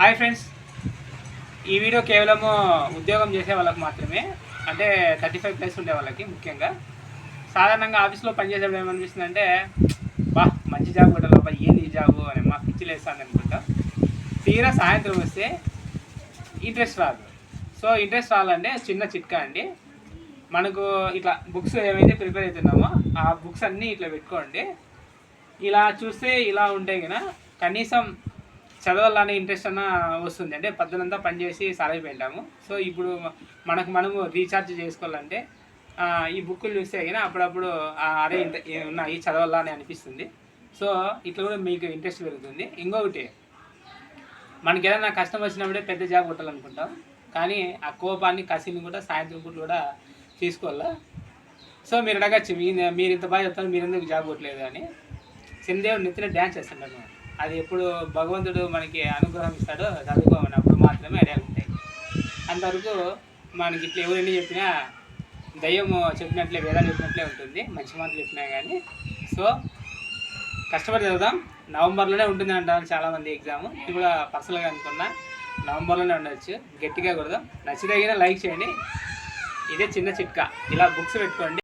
Hi friends. ఈ video కేవలము ఉద్యోగం చేసే వాళ్ళకి మాత్రమే అంటే థర్టీ ఫైవ్ ప్లస్ ఉండే వాళ్ళకి ముఖ్యంగా. సాధారణంగా ఆఫీస్లో పనిచేసేప్పుడు ఏమనిపిస్తుంది అంటే బా మంచి జాబ్ కొట్టాలి బా ఏంది ఈ జాబు? అని మా పిచ్చి లేస్తాను అనుకుంటా. తీరా సాయంత్రం వస్తే ఇంట్రెస్ట్ రాదు. సో ఇంట్రెస్ట్ రావాలంటే చిన్న చిట్కా అండి. మనకు ఇట్లా బుక్స్ ఏమైతే ప్రిపేర్ అవుతున్నామో ఆ బుక్స్ అన్నీ ఇట్లా పెట్టుకోండి. ఇలా చూస్తే ఇలా ఉంటే కనుక కనీసం చదవాలనే ఇంట్రెస్ట్ అన్న వస్తుంది. అంటే పద్దనంతా పనిచేసి సారైపోయింటాము సో ఇప్పుడు మనకు మనము రీఛార్జ్ చేసుకోవాలంటే ఈ బుక్కులు చూస్తే కానీ అప్పుడప్పుడు ఆ, అరే ఇంత ఉన్నాయి చదవాలా అని అనిపిస్తుంది. సో ఇట్లా కూడా మీకు ఇంట్రెస్ట్ పెరుగుతుంది. ఇంకొకటి మనకి ఏదైనా కష్టం వచ్చినప్పుడే పెద్ద జాబ్ కొట్టాలనుకుంటాం. కానీ ఆ కోపాన్ని కసిని కూడా సాయంత్రం పూట కూడా తీసుకోవాలా? సో మీరు అడగచ్చు. మీ మీరు ఇంత బాగా చెప్తారు మీరు ఎందుకు జాబ్ కొట్టలేదు అని. చంద్రదేవుడు నెత్తిన డ్యాన్స్ చేస్తుంటాను అది ఎప్పుడు భగవంతుడు మనకి అనుగ్రహం ఇస్తాడో చదువుకోమన్నప్పుడు మాత్రమే ఐడియాలు ఉంటాయి అంతవరకు మనకి ఇట్లా ఎవరైనా చెప్పినా దయ్యం చెప్పినట్లే వేదాలు చెప్పినట్లే ఉంటుంది మంచి మాటలు చెప్పినా కానీ. సో కష్టపడి చదువుదాం. నవంబర్లోనే ఉంటుంది అంటారు చాలామంది ఎగ్జామ్. ఇది కూడా పర్సనల్గా అనుకున్నా. నవంబర్లోనే ఉండొచ్చు. గట్టిగా కొడదాం. నచ్చితే లైక్ చేయండి. ఇదే చిన్న చిట్కా. ఇలా బుక్స్ పెట్టుకోండి.